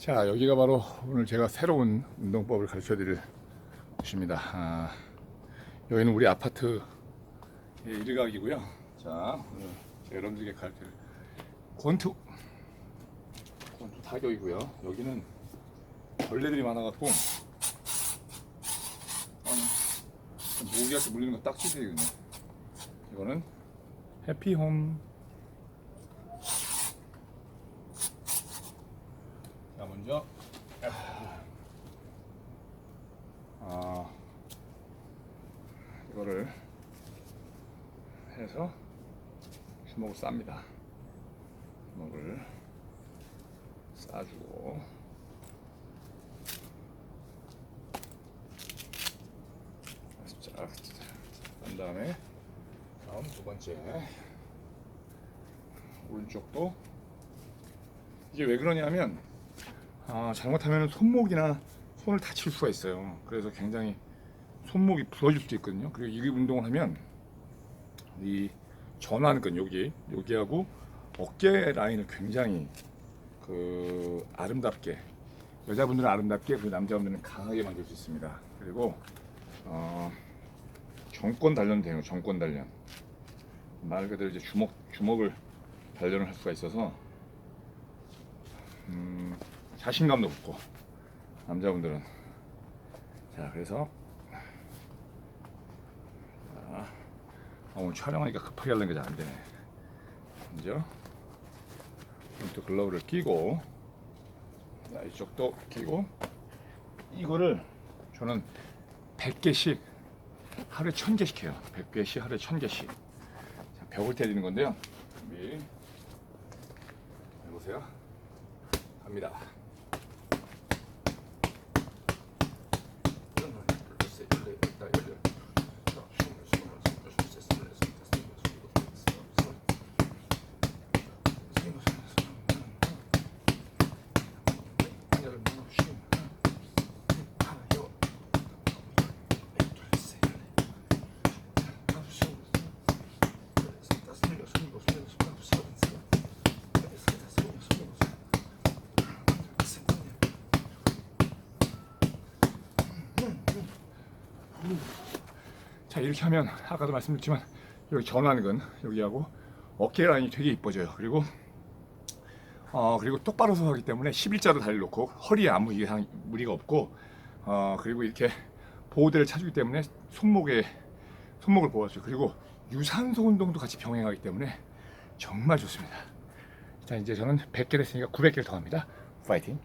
자 여기가 바로 오늘 제가 새로운 운동법을 가르쳐 드릴 곳입니다. 아, 여기는 우리 아파트 의 일각이고요. 자 오늘 제가 여러분들에게 가르쳐 드릴 권투 권투 타격이고요. 여기는 벌레들이 많아갖고 아니, 모기한테 물리는 거 딱 치세요거든요 이거는 해피홈 자 먼저 아 이거를 해서 주먹을 쌉니다. 주먹을 싸주고. 자, 그 다음에 다음 두 번째. 오른쪽도. 이게 왜 그러냐면 아, 잘못하면 손목이나 손을 다칠 수가 있어요. 그래서 굉장히 손목이 부러질 수도 있거든요. 그리고 이 운동을 하면 이 전완근 여기 여기하고 어깨 라인을 굉장히 그 아름답게 여자분들은 아름답게 그리고 남자분들은 강하게 만들 수 있습니다. 그리고 어, 정권 단련 돼요. 정권 단련 말 그대로 이제 주먹 주먹을 단련을 할 수가 있어서 음, 자신감도 붙고 남자분들은. 자 그래서. 자, 아, 오늘 촬영하니까 급하게 하려는 게 잘 안 되네. 먼저 또 글러브를 끼고 자 이쪽도 끼고. 이거를 저는 100개씩 하루에 1000개씩 해요. 100개씩 하루에 1000개씩. 자, 벽을 때리는 건데요. 준비. 해보세요. 갑니다. 자 이렇게 하면 아까도 말씀드렸지만 여기 전완근 여기하고 어깨 라인이 되게 이뻐져요. 그리고 어 그리고 똑바로 서 하기 때문에 11자로 다리를 놓고 허리에 아무 이상 무리가 없고 어 그리고 이렇게 보호대를 차주기 때문에 손목에 손목을 보호하죠. 그리고 유산소 운동도 같이 병행하기 때문에 정말 좋습니다. 자 이제 저는 100개를 했으니까 900개를 더 합니다. 파이팅!